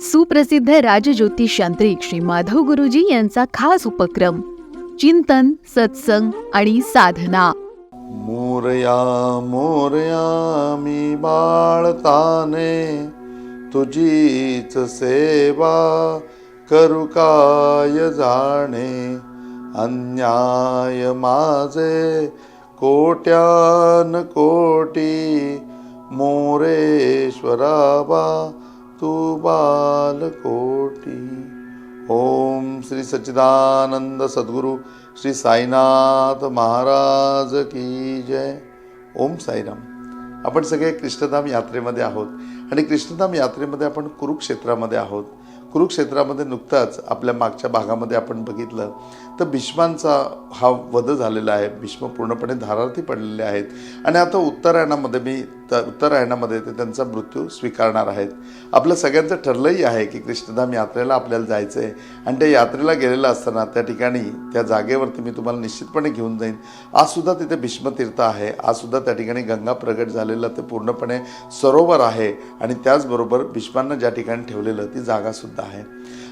सुप्रसिद्ध राजज्योतिष यांत्रिक श्री माधव गुरुजी यांचा खास उपक्रम चिंतन सत्संग आणि साधना. मोरया मोरया मी बाळताने तुझीच सेवा करू काय जाणे? अन्याय माझे कोट्यान कोटी मोरेश्वरा बा तू बालकोटी. ओम श्री सच्चिदानंद सद्गुरू श्री साईनाथ महाराज की जय. ओम साईराम. आपण सगळे कृष्णधाम यात्रेमध्ये आहोत आणि कृष्णधाम यात्रेमध्ये आपण कुरुक्षेत्रामध्ये आहोत. कुरुक्षेत्रामध्ये नुकताच आपल्या मागच्या भागामध्ये आपण बघितलं तर भीष्मांचा हा वध झालेला आहे. भीष्म पूर्णपणे धारार्थी पडलेले आहेत. आणि आता उत्तरायणामध्ये मी उत्तर उत्तरायणामध्ये ते त्यांचा मृत्यू स्वीकारणार आहेत. आपलं सगळ्यांचं ठरलंही आहे की कृष्णधाम यात्रेला आपल्याला जायचं आहे आणि त्या यात्रेला गेलेलं असताना त्या ठिकाणी त्या जागेवरती मी तुम्हाला निश्चितपणे घेऊन जाईन. आजसुद्धा तिथे भीष्मतीर्थ आहे. आजसुद्धा त्या ठिकाणी गंगा प्रगट झालेलं ते पूर्णपणे सरोवर आहे. आणि त्याचबरोबर भीष्मांना ज्या ठिकाणी ठेवलेलं ती जागासुद्धा आहे.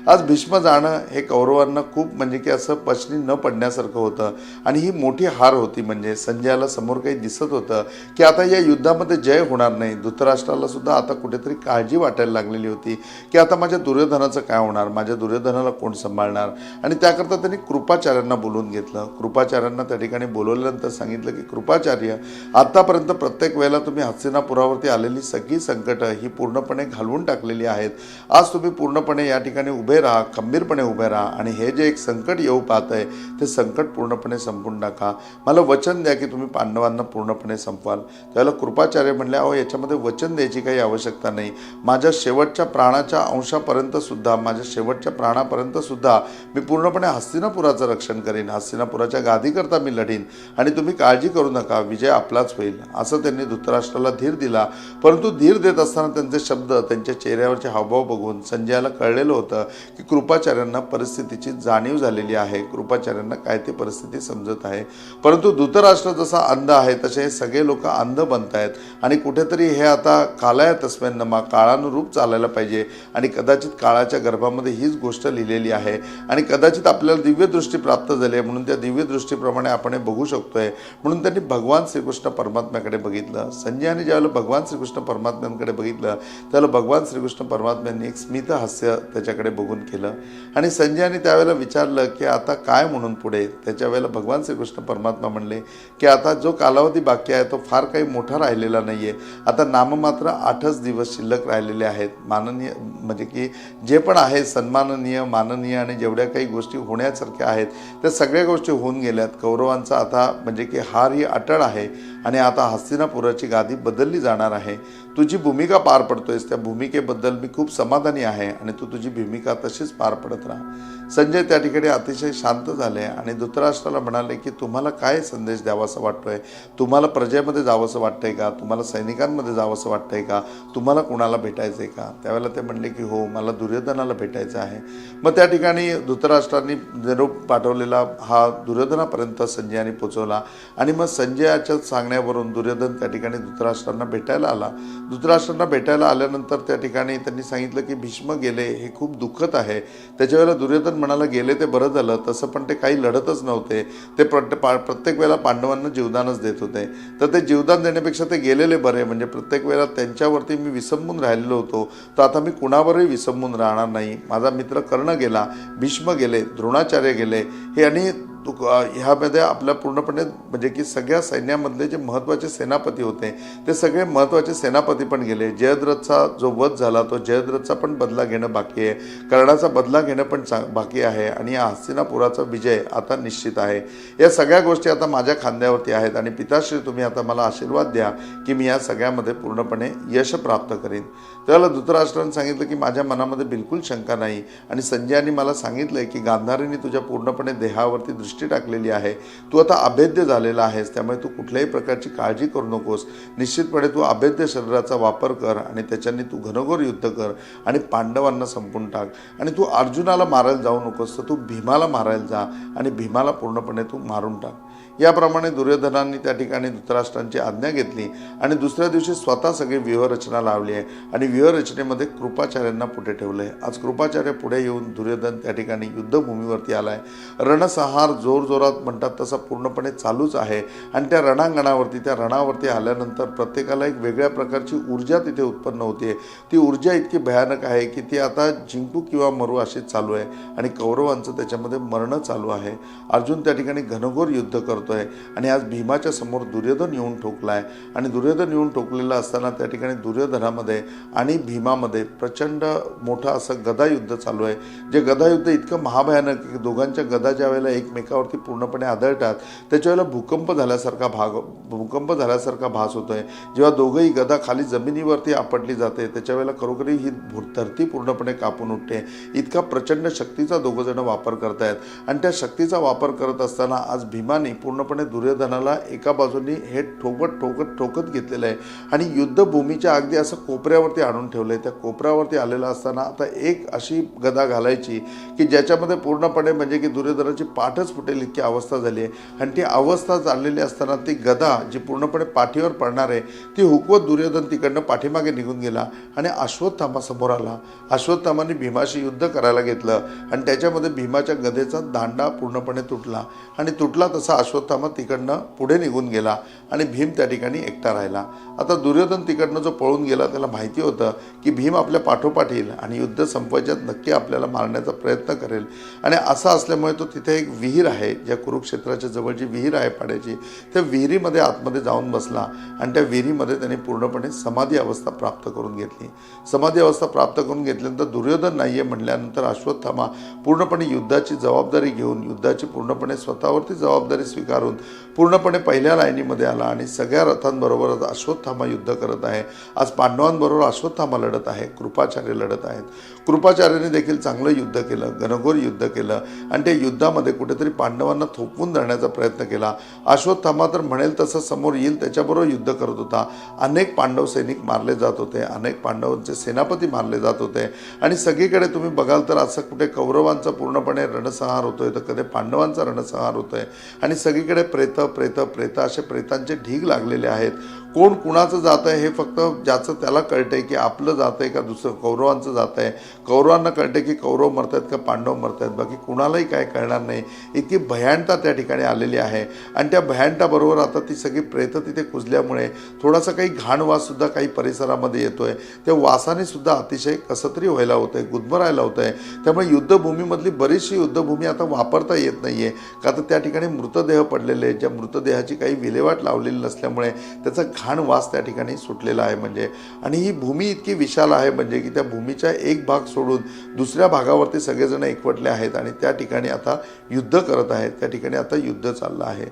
आज भीष्म जाणं हे कौरवांना खूप म्हणजे की असं पचनी न पडण्यासारखं होतं. आणि ही मोठी हार होती म्हणजे संजयाला समोर काही दिसत होतं की आता या युद्धामध्ये जय होणार नाही. धृतराष्ट्राला सुद्धा आता कुठेतरी काळजी वाटायला लागलेली होती की आता माझ्या दुर्योधनाचं काय होणार? माझ्या दुर्योधनाला कोण सांभाळणार? आणि त्याकरता त्यांनी कृपाचार्यांना बोलवून घेतलं. कृपाचार्यांना त्या ठिकाणी बोलवल्यानंतर सांगितलं की कृपाचार्य आतापर्यंत प्रत्येक वेळेला तुम्ही हस्तिनापुरावरती आलेली सगळी संकटं ही पूर्णपणे घालवून टाकलेली आहेत. आज तुम्ही पूर्णपणे या ठिकाणी उभे राहा खंबीरपणे उभे राहा आणि हे जे एक संकट येऊ पाहत आहे ते संकट पूर्णपणे संपून नका. मला वचन द्या की तुम्ही पांडवांना पूर्णपणे संपवाल. त्याला कृपाचार्य म्हणले अहो याच्यामध्ये वचन द्यायची काही आवश्यकता नाही. माझ्या शेवटच्या प्राणाच्या अंशापर्यंत सुद्धा माझ्या शेवटच्या प्राणापर्यंत सुद्धा मी पूर्णपणे हस्तिनापुराचं रक्षण करेन. हस्तिनापुराच्या गादीकरता मी लढीन आणि तुम्ही काळजी करू नका. विजय आपलाच होईल. असं त्यांनी धृतराष्ट्राला धीर दिला. परंतु धीर देत असताना त्यांचे शब्द त्यांच्या चेहऱ्यावरचे हावभाव बघून संजयाला कळलेलं होतं की कृपाचार्यांना परिस्थितीची जाणीव झालेली आहे. कृपाचार्यांना काय ती परिस्थिती समजत आहे. परंतु धृतराष्ट्र जसा अंध आहे तसे हे सगळे लोक अंध बनत आहेत. आणि कुठेतरी हे आता कालाया तस्म्यांनमा काळानुरूप चालायला पाहिजे. आणि कदाचित काळाच्या गर्भामध्ये हीच गोष्ट लिहिलेली आहे. आणि कदाचित आपल्याला दिव्य दृष्टी प्राप्त झाली आहे. म्हणून त्या दिव्यदृष्टीप्रमाणे आपण हे बघू शकतोय. म्हणून त्यांनी भगवान श्रीकृष्ण परमात्म्याकडे बघितलं. संजयाने ज्यावेळेला भगवान श्रीकृष्ण परमात्म्यांकडे बघितलं त्यावेळेला भगवान श्रीकृष्ण परमात्म्यांनी एक स्मित हास्य त्याच्याकडे बघून केलं. आणि संजयाने त्यावेळेला विचारलं की आता काय म्हणून पुढे? त्याच्या वेळेला भगवान श्रीकृष्ण परमात्मा म्हणले की आता जो कालावधी बाकी आहे तो फार काही मोठा राहिलेला नाही आहे आता नाममात्र आठच दिवस शिल्लक राहिलेले आहेत. माननीय म्हणजे की जे पण आहे सन्माननीय माननीय आणि जेवढ्या काही गोष्टी होण्यासारख्या आहेत त्या सगळ्या गोष्टी होऊन गेल्यात. कौरवांचा आता म्हणजे की हार ही अटळ आहे. आणि आता हस्तिनापुराची गादी बदलली जाणार आहे. तुझी भूमिका पार पडतोयस त्या भूमिकेबद्दल मी खूप समाधानी आहे आणि तू तुझी भूमिका तशीच पार पडत राहा. संजय त्या ठिकाणी अतिशय शांत झाले आणि धृतराष्ट्राला म्हणाले की तुम्हाला काय संदेश द्यावासा वाटतोय? तुम्हाला प्रजेमध्ये जावंसं वाटतंय का? तुम्हाला सैनिकांमध्ये जावंसं वाटतंय का? तुम्हाला कुणाला भेटायचं आहे का? त्यावेळेला ते म्हणले की हो मला दुर्योधनाला भेटायचं आहे. मग त्या ठिकाणी धृतराष्ट्रांनी निरोप पाठवलेला हा दुर्योधनापर्यंत संजयाने पोचवला आणि मग संजयाच्या सांग सांगण्यावरून दुर्योधन त्या ठिकाणी धृतराष्ट्रांना भेटायला आला. धृतराष्ट्रांना भेटायला आल्यानंतर त्या ठिकाणी त्यांनी सांगितलं की भीष्म गेले हे खूप दुःखद आहे. त्याच्या वेळेला दुर्योधन म्हणाला गेले ते बरं झालं तसं पण ते काही लढतच नव्हते. ते पा प्रत्येक वेळेला पांडवांना जीवदानच देत होते. तर ते जीवदान देण्यापेक्षा ते गेलेले बरे म्हणजे प्रत्येक वेळेला त्यांच्यावरती मी विसंबून राहिलेलो होतो. तर आता मी कुणावरही विसंबून राहणार नाही. माझा मित्र कर्ण गेला भीष्म गेले द्रोणाचार्य गेले. हे आणि तू ह्यामध्ये आपल्या पूर्णपणे म्हणजे की सगळ्या सैन्यामधले जे महत्त्वाचे सेनापती होते ते सगळे महत्त्वाचे सेनापती पण गेले. जयद्रथचा जो वध झाला तो जयद्रथचा पण बदला घेणं बाकी आहे. कर्णाचा बदला घेणं पण चा बाकी आहे आणि या हस्तिनापुराचा विजय आता निश्चित आहे. या सगळ्या गोष्टी आता माझ्या खांद्यावरती आहेत आणि पिताश्री तुम्ही आता मला आशीर्वाद द्या की मी या सगळ्यामध्ये पूर्णपणे यश प्राप्त करीन. त्याला धृतराष्ट्राने सांगितलं की माझ्या मनामध्ये बिलकुल शंका नाही. आणि संजयाने मला सांगितलं की गांधारीने तुझ्या पूर्णपणे देहावरती दृष्टी टाकलेली आहे. तू आता अभेद्य झालेला आहेस त्यामुळे तू कुठल्याही प्रकारची काळजी करू नकोस. निश्चितपणे तू अभेद्य शरीराचा वापर कर आणि त्याच्याने तू घनघोर युद्ध कर आणि पांडवांना संपून टाक. आणि तू अर्जुनाला मारायला जाऊ नकोस तर तू भीमाला मारायला जा आणि भीमाला पूर्णपणे तू मारून टाक. याप्रमाणे दुर्योधनांनी त्या ठिकाणी धृतराष्ट्रांची आज्ञा घेतली आणि दुसऱ्या दिवशी स्वतः सगळी व्यूहरचना लावली आहे. आणि व्यूहरचनेमध्ये कृपाचार्यांना पुढे ठेवलं आहे. आज कृपाचार्य पुढे येऊन दुर्योधन त्या ठिकाणी युद्धभूमीवरती आला आहे. रणसंहार जोरजोरात म्हणतात तसा पूर्णपणे चालूच आहे. आणि त्या रणांगणावरती त्या रणावरती आल्यानंतर प्रत्येकाला एक वेगळ्या प्रकारची ऊर्जा तिथे उत्पन्न होते. ती ऊर्जा इतकी भयानक आहे की ती आता जिंकू किंवा मरू अशीच चालू आहे. आणि कौरवांचं त्याच्यामध्ये मरणं चालू आहे. अर्जुन त्या ठिकाणी घनघोर युद्ध करतो. करतोय आणि आज भीमाच्या समोर दुर्योधन येऊन ठोकलाय. आणि दुर्योधन येऊन ठोकलेला असताना त्या ठिकाणी दुर्योधनामध्ये आणि भीमामध्ये प्रचंड मोठं असं गदायुद्ध चालू आहे. जे गदायुद्ध इतकं महाभयानक की दोघांच्या गदा ज्या वेळेला एकमेकावरती पूर्णपणे आदळतात त्याच्या वेळेला भूकंप झाल्यासारखा भाग भूकंप झाल्यासारखा भास होतो आहे जेव्हा दोघंही गदा खाली जमिनीवरती आपटली जाते त्याच्या वेळेला खरोखरी ही धरती पूर्णपणे कापून उठते. इतका प्रचंड शक्तीचा दोघंजणं वापर करतायत. आणि त्या शक्तीचा वापर करत असताना आज भीमाने पूर्ण पूर्णपणे दुर्योधनाला एका बाजूनी हे ठोकत ठोकत ठोकत घेतलेलं आहे. आणि युद्धभूमीच्या अगदी असं कोपऱ्यावरती आणून ठेवलं आहे त्या कोपऱ्यावरती आलेलं असताना आता एक अशी गदा घालायची की ज्याच्यामध्ये पूर्णपणे म्हणजे की दुर्योधनाची पाठच फुटेल इतकी अवस्था झाली आहे. आणि ती अवस्था चाललेली असताना ती गदा जी पूर्णपणे पाठीवर पडणार आहे ती हुकवत दुर्योधन तिकडनं पाठीमागे निघून गेला आणि अश्वत्थामा समोर आला. अश्वत्थामाने भीमाशी युद्ध करायला घेतलं आणि त्याच्यामध्ये भीमाच्या गदेचा दांडा पूर्णपणे तुटला. आणि तुटला तसा अश्वत्थामा तिकडनं पुढे निघून गेला आणि भीम त्या ठिकाणी एकटा राहिला. आता दुर्योधन तिकडनं जो पळून गेला त्याला माहिती होतं की भीम आपल्या पाठोपाठ येईल आणि युद्ध संपवायच्यात नक्की आपल्याला मारण्याचा प्रयत्न करेल. आणि असं असल्यामुळे तो तिथे एक विहीर आहे ज्या कुरुक्षेत्राच्या जवळची विहीर आहे पाड्याची त्या विहिरीमध्ये आतमध्ये जाऊन बसला आणि त्या विहिरीमध्ये त्याने पूर्णपणे समाधी अवस्था प्राप्त करून घेतली. समाधी अवस्था प्राप्त करून घेतल्यानंतर दुर्योधन नाही आहे म्हणल्यानंतर अश्वत्थामा पूर्णपणे युद्धाची जबाबदारी घेऊन युद्धाची पूर्णपणे स्वतःवरती जबाबदारी स्वीकार स्वीकारून पूर्णपणे पहिल्या लाईनीमध्ये आला आणि सगळ्या रथांबरोबर अश्वत्थामा युद्ध करत आहे. आज पांडवांबरोबर अश्वत्थामा लढत आहे कृपाचार्य लढत आहेत. कृपाचार्याने देखील चांगलं युद्ध केलं घनघोर युद्ध केलं आणि त्या युद्धामध्ये कुठेतरी पांडवांना थोपवून धरण्याचा प्रयत्न केला. अश्वत्थामा तर म्हणेल तसं समोर येईल त्याच्याबरोबर युद्ध करत होता. अनेक पांडव सैनिक मारले जात होते अनेक पांडवांचे सेनापती मारले जात होते. आणि सगळीकडे तुम्ही बघाल तर असं कुठे कौरवांचा पूर्णपणे रणसंहार होतोय तर कधी पांडवांचा रणसंहार होतोय. आणि सगळीकडे प्रेत प्रेत प्रेत असे प्रेतांचे ढीग लागलेले आहेत. कोण कुणाचं जातं आहे हे फक्त ज्याचं त्याला कळतं आहे की आपलं जातं आहे का दुसरं कौरवांचं जातं आहे कौरवांना कळतंय की कौरव मरतायत का पांडव मरतायत. बाकी कुणालाही काय कळणार नाही. इतकी भयानता त्या ठिकाणी आलेली आहे. आणि त्या भयानताबरोबर आता ती सगळी प्रेतं तिथे कुजल्यामुळे थोडासा काही घाणवाससुद्धा काही परिसरामध्ये येतो आहे त्या वासाने सुद्धा अतिशय कसतरी व्हायला होतं आहे गुदमरायला होतं आहे त्यामुळे युद्धभूमीमधली बरीचशी युद्धभूमी आता वापरता येत नाही आहे का तर त्या ठिकाणी मृतदेह पडलेले आहेत. ज्या मृतदेहाची काही विल्हेवाट लावलेली नसल्यामुळे त्याचा घाण वास त्या ठिकाणी सुटलेला आहे म्हणजे. आणि ही भूमी इतकी विशाल आहे म्हणजे की त्या भूमीचा एक भाग सोडून दुसऱ्या भागावरती सगळेजण एकवटले आहेत आणि त्या ठिकाणी आता युद्ध करत आहेत. त्या ठिकाणी आता युद्ध चाललं आहे.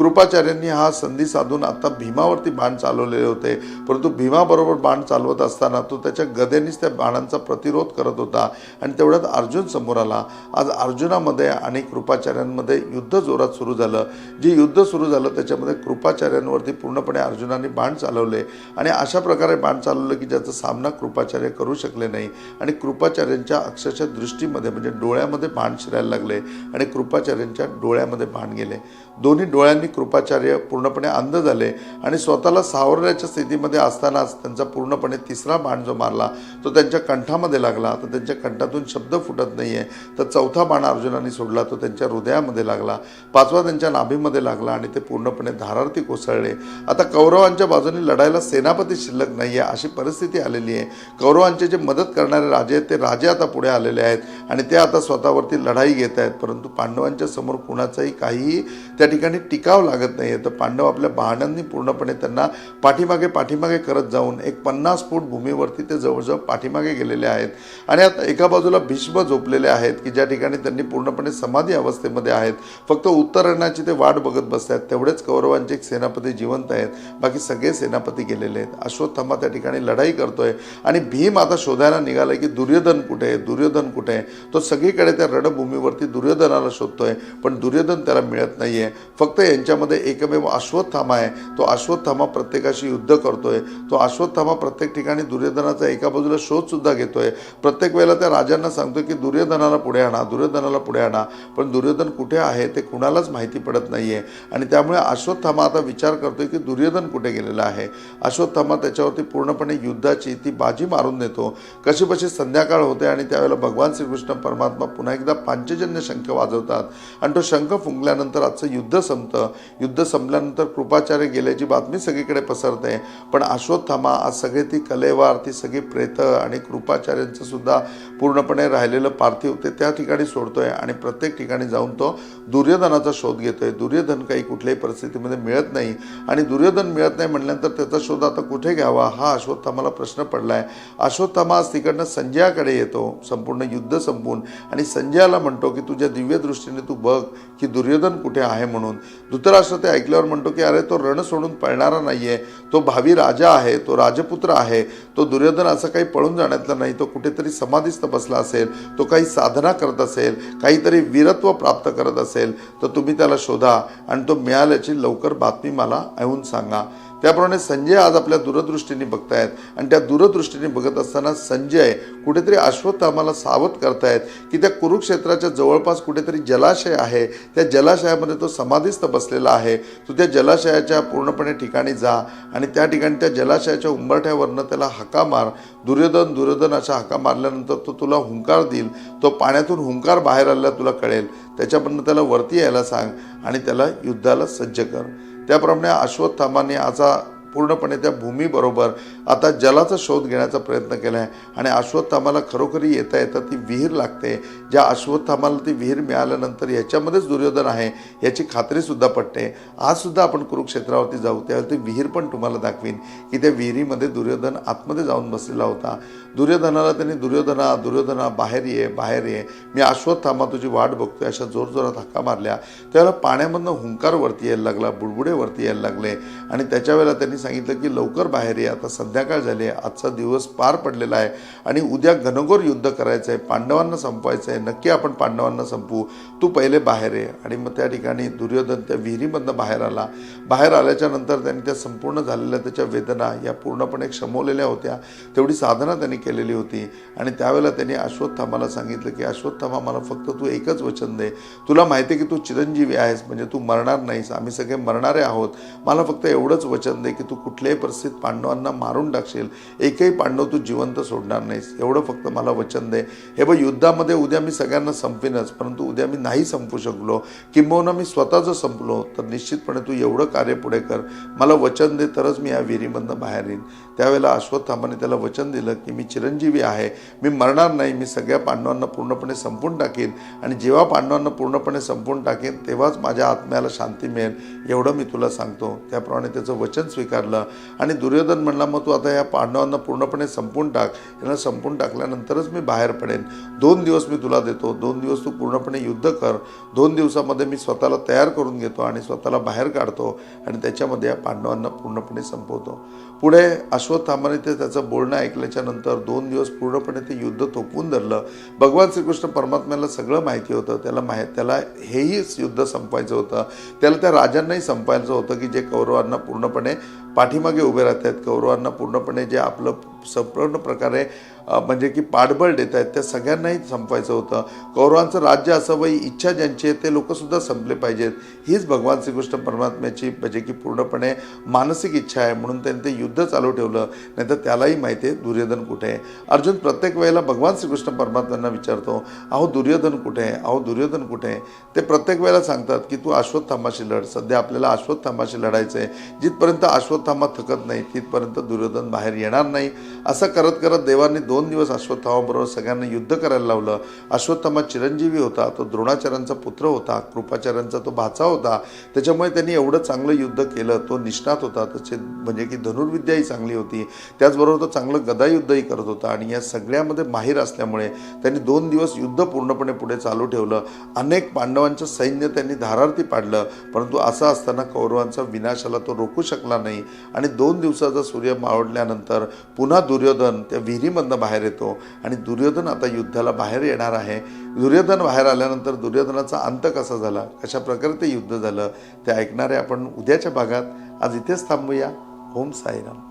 कृपाचार्यांनी हा संधी साधून आता भीमावरती बाण चालवलेले होते. परंतु भीमाबरोबर बाण चालवत असताना तो त्याच्या गदेनीच त्या बाणांचा प्रतिरोध करत होता आणि तेवढ्यात अर्जुन समोर आला. आज अर्जुनामध्ये आणि कृपाचार्यांमध्ये युद्ध जोरात सुरू झालं. जे युद्ध सुरू झालं त्याच्यामध्ये कृपाचार्यांवरती पूर्णपणे अर्जुनाने बाण चालवले आणि अशा प्रकारे बाण चालवलं की ज्याचा सामना कृपाचार्य करू शकले नाही आणि कृपाचार्यांच्या अक्षरशः दृष्टीमध्ये म्हणजे डोळ्यामध्ये बाण शिरायला लागले आणि कृपाचार्यांच्या डोळ्यामध्ये बाण गेले. दोन्ही डोळ्यांनी कृपाचार्य पूर्णपणे अंध झाले आणि स्वतःला सावरण्याच्या स्थितीमध्ये असतानाच त्यांचा पूर्णपणे तिसरा बाण जो मारला तो त्यांच्या कंठामध्ये लागला. तर त्यांच्या कंठातून शब्द फुटत नाही आहे तर चौथा बाण अर्जुनाने सोडला तो त्यांच्या हृदयामध्ये लागला. पाचवा त्यांच्या नाभीमध्ये लागला आणि ते पूर्णपणे धारार्थी कोसळले. आता कौरवांच्या बाजूने लढायला सेनापती शिल्लक नाही आहे अशी परिस्थिती आलेली आहे. कौरवांचे जे मदत करणारे राजे आहेत ते राजे आता पुढे आलेले आहेत आणि ते आता स्वतःवरती लढाई घेत आहेत. परंतु पांडवांच्या समोर कुणाचाही काहीही त्या ठिकाणी टिकाव लागत नाही आहे तर पांडव आपल्या बहाण्यांनी पूर्णपणे त्यांना पाठीमागे पाठीमागे करत जाऊन एक पन्नास फूट भूमीवरती ते जवळजवळ पाठीमागे गेलेले आहेत. आणि आता एका बाजूला भीष्म झोपलेले आहेत की ज्या ठिकाणी त्यांनी पूर्णपणे समाधी अवस्थेमध्ये आहेत. फक्त उत्तरायणाची ते वाट बघत बसत आहेत तेवढेच कौरवांचे एक सेनापती जिवंत आहेत. बाकी सगळे सेनापती गेलेले आहेत. अश्वत्थामा त्या ठिकाणी लढाई करतोय. आणि भीम आता शोधायला निघालाय की दुर्योधन कुठे आहे? दुर्योधन कुठे आहे? तो सगळीकडे त्या रणभूमीवरती दुर्योधनाला शोधतोय. पण दुर्योधन त्याला मिळत नाहीये. फक्त त्याच्यामध्ये एकमेव अश्वत्थामा आहे. तो अश्वत्थामा प्रत्येकाशी युद्ध करतोय. तो अश्वत्थामा प्रत्येक ठिकाणी दुर्योधनाचा एका बाजूला शोधसुद्धा घेतोय. प्रत्येक वेळेला त्या राजांना सांगतोय की दुर्योधनाला पुढे आणा दुर्योधनाला पुढे आणा. पण दुर्योधन कुठे आहे ते कुणालाच माहिती पडत नाही आहे आणि त्यामुळे अश्वत्थामा आता विचार करतोय की दुर्योधन कुठे गेलेला आहे? अश्वत्थामा त्याच्यावरती पूर्णपणे युद्धाची ती बाजी मारून देतो. कशीबशी संध्याकाळ होते आणि त्यावेळेला भगवान श्रीकृष्ण परमात्मा पुन्हा एकदा पांचजन्य शंख वाजवतात. आणि तो शंख फुंकल्यानंतर आजचं युद्ध संपतं. युद्ध संपल्यानंतर कृपाचार्य गेल्याची बातमी सगळीकडे पसरते पण अश्वत्थामा आज सगळे ती कलेवार ती सगळी प्रेत आणि कृपाचार्यांचं सुद्धा पूर्णपणे राहिलेलं पार्थिव ते त्या ठिकाणी सोडतोय आणि प्रत्येक ठिकाणी जाऊन तो दुर्योधनाचा शोध घेतोय. दुर्योधन काही कुठल्याही परिस्थितीमध्ये मिळत नाही आणि दुर्योधन मिळत नाही म्हटल्यानंतर त्याचा शोध आता कुठे घ्यावा? हा अश्वत्थामाला प्रश्न पडलाय. अश्वत्थामा आज तिकडनं संजयाकडे येतो. संपूर्ण युद्ध संपून आणि संजयाला म्हणतो की तुझ्या दिव्य दृष्टीने तू बघ की दुर्योधन कुठे आहे म्हणून. धृतराष्ट्र ते ऐकल्यावर म्हणतो की अरे तो रण सोडून पळणारा नाही आहे तो भावी राजा आहे तो राजपुत्र आहे तो दुर्योधन असं काही पळून जाण्यातला नाही तो कुठेतरी समाधीस्थ बसला असेल तो काही साधना करत असेल काहीतरी वीरत्व प्राप्त करत असेल तर तुम्ही त्याला शोधा आणि तो मिळाल्याची लवकर बातमी मला ऐवून सांगा. त्याप्रमाणे संजय आज आपल्या दूरदृष्टीने बघतायत. आणि त्या दूरदृष्टीने बघत असताना संजय कुठेतरी अश्वत्थामाला सावध करतायत की त्या कुरुक्षेत्राच्या जवळपास कुठेतरी जलाशय आहे. त्या जलाशयामध्ये तो समाधीस्थ बसलेला आहे. तू त्या जलाशयाच्या पूर्णपणे ठिकाणी जा आणि त्या ठिकाणी त्या जलाशयाच्या उंबरठ्यावरनं त्याला हाका मार. दुर्योधन दुर्योधन अशा हाका मारल्यानंतर तो तुला हुंकार देईल. तो पाण्यातून हुंकार बाहेर आलेला तुला कळेल. त्याच्यापर्यंत त्याला वरती यायला सांग आणि त्याला युद्धाला सज्ज कर. त्याप्रमाणे अश्वत्थामाने आता पूर्णपणे त्या भूमीबरोबर आता जलाचा शोध घेण्याचा प्रयत्न केला आहे आणि अश्वत्थामाला खरोखरी येता येता ती विहीर लागते. ज्या अश्वत्थामाला ती विहीर मिळाल्यानंतर याच्यामध्येच दुर्योधन आहे याची खात्रीसुद्धा पटते. आजसुद्धा आपण कुरुक्षेत्रावरती जाऊ त्यावेळी ती विहीर पण तुम्हाला दाखवीन की त्या विहिरीमध्ये दुर्योधन आतमध्ये जाऊन बसलेला होता. दुर्योधनाला त्यांनी दुर्योधना दुर्योधना बाहेर ये बाहेर ये. मी अश्वत्थामा तुझी वाट बघतोय. अशा जोरजोरात हक्का मारल्या. त्यावेळेला पाण्यामधनं हुंकारवरती यायला लागला बुडबुडेवरती यायला लागले. आणि त्याच्या वेळेला त्यांनी सांगितलं की लवकर बाहेर ये. आता संध्याकाळ झाली आहे. आजचा दिवस पार पडलेला आहे. आणि उद्या घनघोर युद्ध करायचं आहे पांडवांना संपवायचं आहे नक्की आपण पांडवांना संपवू. तू पहिले बाहेर ये. आणि मग त्या ठिकाणी दुर्योधन त्या विहिरीमधनं बाहेर आला. बाहेर आल्याच्यानंतर त्यांनी त्या संपूर्ण झालेल्या त्याच्या वेदना या पूर्णपणे क्षमवलेल्या होत्या. तेवढी साधना त्यांनी केलेली होती. आणि त्यावेळेला त्यांनी अश्वत्थामाला सांगितलं की अश्वत्थामा मला फक्त तू एकच वचन दे. तुला माहिती आहे की तू चिरंजीवी आहेस. म्हणजे तू मरणार नाहीस. आम्ही सगळे मरणारे आहोत. मला फक्त एवढंच वचन दे की तू कुठल्याही परिस्थितीत पांडवांना मारून टाकशील एकही पांडव तू जिवंत सोडणार नाहीस. एवढं फक्त मला वचन दे. हे बघ युद्धामध्ये उद्या मी सगळ्यांना संपेनच परंतु उद्या मी नाही संपू शकलो. किंबहुना मी स्वतः जर संपलो तर निश्चितपणे तू एवढं कार्य पुढे कर. मला वचन दे तरच मी या विहिरीमधनं बाहेर येईन. त्यावेळेला अश्वत्थामाने त्याला वचन दिलं की मी चिरंजीवी आहे. मी मरणार नाही. मी सगळ्या पांडवांना पूर्णपणे संपून टाकेन. आणि जेव्हा पांडवांना पूर्णपणे संपून टाकेन तेव्हाच माझ्या आत्म्याला शांती मिळेल. एवढं मी तुला सांगतो. त्याप्रमाणे त्याचं वचन स्वीकार स्वीकारलं आणि दुर्योधन म्हणला मग तू आता या पांडवांना पूर्णपणे संपून टाक. यांना संपून टाकल्यानंतरच मी बाहेर पडेन. दोन दिवस मी तुला देतो. दोन दिवस तू पूर्णपणे युद्ध कर. दोन दिवसामध्ये मी स्वतःला तयार करून घेतो आणि स्वतःला बाहेर काढतो आणि त्याच्यामध्ये या पांडवांना पूर्णपणे संपवतो. पुढे अश्वत्थामाने ते त्याचं बोलणं ऐकल्याच्या नंतर दोन दिवस पूर्णपणे ते युद्ध थोपवून धरलं. भगवान श्रीकृष्ण परमात्म्याला सगळं माहिती होतं. त्याला माहीत त्याला हेही युद्ध संपवायचं होतं. त्याला त्या राजांनाही संपायचं होतं की जे कौरवांना पूर्णपणे पाठीमागे उभे राहत आहेत कौरवांना पूर्णपणे जे आपलं संपूर्ण प्रकारे म्हणजे की पाठबळ देत आहेत त्या सगळ्यांनाही संपवायचं होतं. कौरवांचं राज्य असावं ही इच्छा ज्यांची आहे ते लोकंसुद्धा संपले पाहिजेत. हीच भगवान श्रीकृष्ण परमात्म्याची म्हणजे की पूर्णपणे मानसिक इच्छा आहे म्हणून त्यांनी ते युद्ध चालू ठेवलं. नाहीतर त्यालाही माहिती आहे दुर्योधन कुठे आहे? अर्जुन प्रत्येक वेळेला भगवान श्रीकृष्ण परमात्म्यांना विचारतो अहो दुर्योधन कुठे आहे? अहो दुर्योधन कुठे आहे? ते प्रत्येक वेळेला सांगतात की तू अश्वत्थामाशी लढ. सध्या आपल्याला अश्वत्थामाशी लढायचं आहे जिथपर्यंत अश्वत्थामा थकत नाही तिथपर्यंत दुर्योधन बाहेर येणार नाही. असं करत करत देवांनी दोन दिवस अश्वत्थामाबरोबर सगळ्यांना युद्ध करायला लावलं. अश्वत्थामा चिरंजीवी होता तो द्रोणाचार्यांचा पुत्र होता कृपाचार्यांचा तो भाचा होता. त्याच्यामुळे त्यांनी एवढं चांगलं युद्ध केलं तो निष्णात होता. त्याचे म्हणजे की धनुर्विद्याही चांगली होती. त्याचबरोबर तो चांगलं गदायुद्धही करत होता. आणि या सगळ्यामध्ये माहीर असल्यामुळे त्यांनी दोन दिवस युद्ध पूर्णपणे पुढे चालू ठेवलं. अनेक पांडवांचं सैन्य त्यांनी धारार्थी पाडलं परंतु असं असताना कौरवांचा विनाशाला तो रोखू शकला नाही. आणि दोन दिवसाचा सूर्य मावडल्यानंतर पुन्हा दुर्योधन त्या विहिरीमधनं बाहेर येतो आणि दुर्योधन आता युद्धाला बाहेर येणार आहे. दुर्योधन बाहेर आल्यानंतर दुर्योधनाचा अंत कसा झाला? कशा प्रकारे ते युद्ध झालं? ते ऐकणारे आपण उद्याच्या भागात. आज इथेच थांबूया. ओम साईराम.